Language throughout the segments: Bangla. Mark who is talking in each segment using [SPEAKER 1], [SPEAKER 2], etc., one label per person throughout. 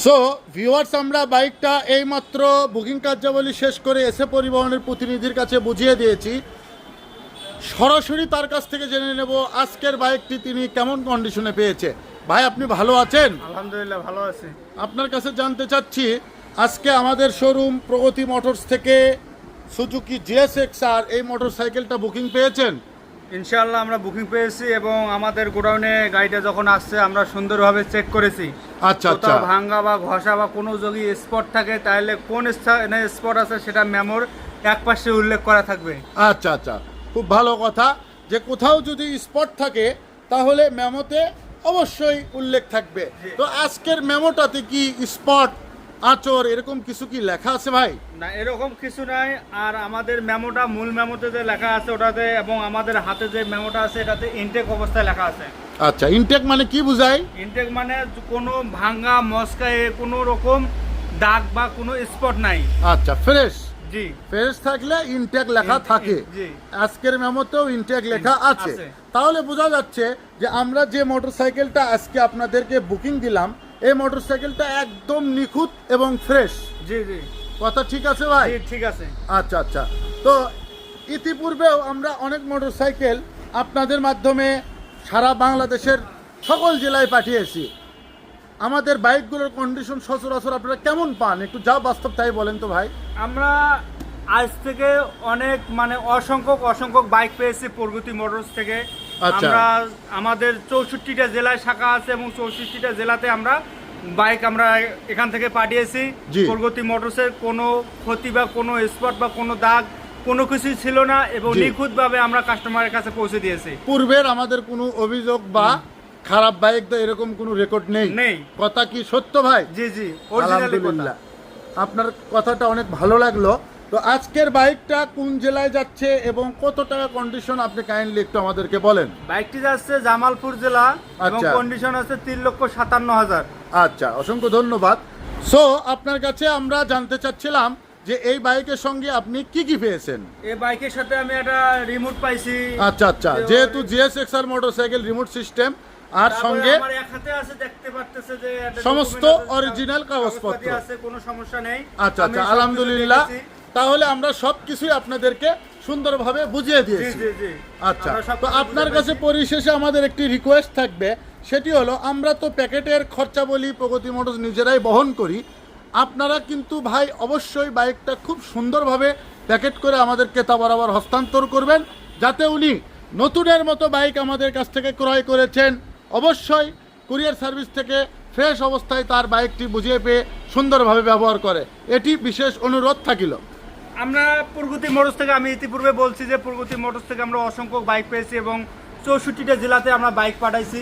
[SPEAKER 1] সো ভিউয়ার্স আমরা বাইকটা এইমাত্র বুকিং কার্যাবলী শেষ করে এসে পরিবহনের প্রতিনিধির কাছে বুঝিয়ে দিয়েছি। সরাসরি তার কাছ থেকে জেনে নেব আজকের বাইকটি তিনি কেমন কন্ডিশনে পেয়েছে। ভাই আপনি ভালো আছেন?
[SPEAKER 2] আলহামদুলিল্লাহ ভালো আছি।
[SPEAKER 1] আপনার কাছে জানতে চাচ্ছি আজকে আমাদের শোরুম প্রগতি মোটরস থেকে সুজুকি জিএসএক্স আর এই মোটর সাইকেলটা বুকিং পেয়েছেন?
[SPEAKER 2] ইনশাআল্লাহ আমরা বুকিং পেয়েছি এবং আমাদের গোডাউনে গাড়িটা যখন আসছে আমরা সুন্দরভাবে চেক করেছি।
[SPEAKER 1] আচ্ছা আচ্ছা।
[SPEAKER 2] ভাঙ্গা বা ঘষা বা কোনো যদি স্পট থাকে তাহলে কোন স্থানে স্পট আছে সেটা মেমোর এক পাশে উল্লেখ করা থাকবে।
[SPEAKER 1] আচ্ছা আচ্ছা। খুব ভালো কথা। যে কোথাও যদি স্পট থাকে তাহলে মেমোতে অবশ্যই উল্লেখ থাকবে। তো আজকের মেমোটাতে কি স্পট আচর এরকম কিছু কি লেখা আছে ভাই?
[SPEAKER 2] না এরকম কিছু নাই আর আমাদের মেমোটা মূল মেমোতে যে লেখা আছে ওটাতে এবং আমাদের হাতে যে মেমোটা আছে এটাতে ইনটেক অবস্থায় লেখা আছে।
[SPEAKER 1] আচ্ছা ইনটেক মানে কি বুঝায়?
[SPEAKER 2] ইনটেক মানে কোনো ভাঙ্গা মস্কায় কোনো রকম দাগ বা কোনো স্পট নাই।
[SPEAKER 1] আচ্ছা ফ্রেশ
[SPEAKER 2] জি।
[SPEAKER 1] ফ্রেশ থাকলে ইনটেক লেখা থাকে।
[SPEAKER 2] জি।
[SPEAKER 1] আজকের মেমোতেও ইনটেক লেখা আছে।
[SPEAKER 2] আছে।
[SPEAKER 1] তাহলে বোঝা যাচ্ছে যে আমরা যে মোটরসাইকেলটা আজকে আপনাদেরকে বুকিং দিলাম এই মোটরসাইকেলটা একদম নিখুঁত এবং ফ্রেশ
[SPEAKER 2] জি জি।
[SPEAKER 1] কথা ঠিক আছে ভাই?
[SPEAKER 2] ঠিক আছে।
[SPEAKER 1] আচ্ছা আচ্ছা। তো ইতিপূর্বেও আমরা অনেক মোটরসাইকেল আপনাদের মাধ্যমে সারা বাংলাদেশের সকল জেলায় পাঠিয়েছি। আমাদের বাইকগুলোর কন্ডিশন সচরাচর আপনারা কেমন পান? একটু যা বাস্তব তাই বলেন তো ভাই।
[SPEAKER 2] আমরা আজ থেকে অনেক মানে অসংখ্যক অসংখ্যক বাইক পেয়েছি প্রগতি মোটরস থেকে। আমরা আমাদের চৌষট্টিটা জেলায় শাখা আছে এবং চৌষট্টিটা জেলাতে আমরা বাইক আমরা এখান থেকে পাঠিয়েছি। প্রগতি মোটরসের কোনো ক্ষতি বা কোনো স্পট বা কোনো দাগ কোনো কিছুই ছিল না এবং। নিখুঁতভাবে আমরা কাস্টমারের কাছে পৌঁছে দিয়েছি।
[SPEAKER 1] পূর্বের আমাদের কোনো অভিযোগ বা খারাপ বাইক তো এরকম কোনো রেকর্ড নেই।
[SPEAKER 2] নেই।
[SPEAKER 1] কথা কি সত্য ভাই?
[SPEAKER 2] জি জি
[SPEAKER 1] আলহামদুলিল্লাহ। আপনার কথাটা অনেক ভালো লাগল। তো আজকের বাইকটা কোন জেলায় যাচ্ছে এবং কত টাকা কন্ডিশন আপনি কাইন্ডলি একটু আমাদেরকে বলেন?
[SPEAKER 2] বাইকটি যাচ্ছে জামালপুর জেলা এবং
[SPEAKER 1] আচ্ছা।
[SPEAKER 2] কন্ডিশন আছে তিন লক্ষ সাতান্ন হাজার।
[SPEAKER 1] আচ্ছা অসংখ্য ধন্যবাদ। সো আপনার কাছে আমরা জানতে চাচ্ছিলাম যে এই বাইকের সঙ্গে আপনি কি কি পেয়েছেন?
[SPEAKER 2] এই বাইকের সাথে আমি একটা রিমোট পাইছি।
[SPEAKER 1] আচ্ছা আচ্ছা। যেহেতু GSX R motorcycle remote system আর সঙ্গে
[SPEAKER 2] আমার এক হাতে আছে দেখতে পারতেছে যে
[SPEAKER 1] সমস্ত অরিজিনাল কাগজপত্র।
[SPEAKER 2] আছে কোনো সমস্যা নেই।
[SPEAKER 1] আচ্ছা আচ্ছা। আলহামদুলিল্লাহ। তাহলে আমরা সব কিছুই আপনাদেরকে সুন্দরভাবে বুঝিয়ে দিয়েছি।
[SPEAKER 2] জি জি।
[SPEAKER 1] আচ্ছা তো আপনার কাছে পরিশেষে আমাদের একটি রিকোয়েস্ট থাকবে সেটি হলো আমরা তো প্যাকেটের খরচা বলি প্রগতি মোটরস নিজেরাই বহন করি আপনারা কিন্তু ভাই অবশ্যই বাইকটা খুব সুন্দরভাবে প্যাকেট করে আমাদের ক্রেতা বরাবর হস্তান্তর করবেন যাতে উনি নতুনের মতো বাইক আমাদের কাছ থেকে ক্রয় করেছেন। অবশ্যই কুরিয়ার সার্ভিস থেকে ফ্রেশ অবস্থায় তার বাইকটি বুঝিয়ে পেয়ে সুন্দরভাবে ব্যবহার করে। এটি বিশেষ অনুরোধ থাকিল।
[SPEAKER 2] আমরা প্রগতি মোটরস থেকে আমি ইতিপূর্বে বলছি যে প্রগতি মোটরস থেকে আমরা অসংখ্য বাইক পেয়েছি এবং চৌষট্টিটা জেলাতে আমরা বাইক পাঠাইছি।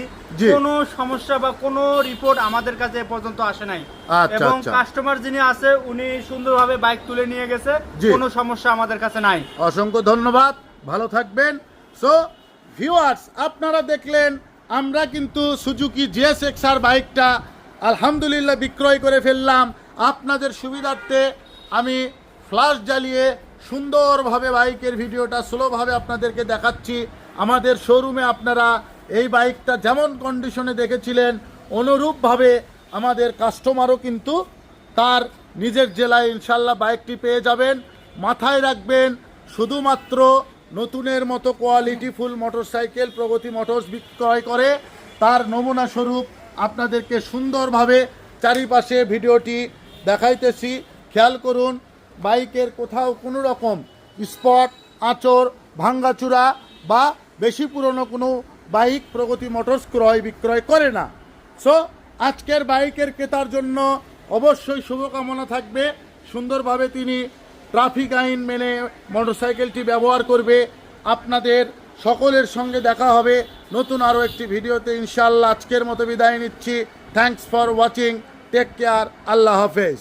[SPEAKER 2] কোনো সমস্যা বা কোনো রিপোর্ট আমাদের কাছে পর্যন্ত আসে নাই।
[SPEAKER 1] আচ্ছা,
[SPEAKER 2] এবং
[SPEAKER 1] আচ্ছা।
[SPEAKER 2] কাস্টমার যিনি আছে উনি সুন্দরভাবে বাইক তুলে নিয়ে গেছে। কোনো সমস্যা আমাদের কাছে নাই।
[SPEAKER 1] অসংখ্য ধন্যবাদ। ভালো থাকবেন। সো ভিউয়ার্স আপনারা দেখলেন আমরা কিন্তু সুজুকি জিএসএক্স আর বাইকটা আলহামদুলিল্লাহ বিক্রয় করে ফেললাম। আপনাদের সুবিধার্থে আমি ফ্লাশ জ্বালিয়ে সুন্দরভাবে বাইকের ভিডিওটা স্লোভাবে আপনাদেরকে দেখাচ্ছি। আমাদের শোরুমে আপনারা এই বাইকটা যেমন কন্ডিশনে দেখেছিলেন, অনুরূপভাবে আমাদের কাস্টমারও কিন্তু তার নিজের জেলায় ইনশাল্লাহ বাইকটি পেয়ে যাবেন। মাথায় রাখবেন, শুধুমাত্র নতুনের মতো quality full motorcycle Pragati motors বিক্রয় করে, তার নমুনা স্বরূপ আপনাদেরকে সুন্দরভাবে চারিপাশে ভিডিওটি দেখাইতেছি। খেয়াল করুন বাইকের কোথাও কোনো রকম স্পট, আঁচড় ভাঙ্গাচুরা বা বেশি পুরনো কোনো বাইক প্রগতি মোটরস ক্রয় বিক্রয় করে না। সো আজকের বাইকের ক্রেতার জন্য অবশ্যই শুভকামনা থাকবে। সুন্দরভাবে তিনি ট্রাফিক আইন মেনে মোটরসাইকেলটি ব্যবহার করবে। আপনাদের সকলের সঙ্গে দেখা হবে। নতুন আরও একটি ভিডিওতে ইনশাল্লাহ আজকের মতো বিদায় নিচ্ছি। Thanks for watching take care আল্লাহ হাফেজ।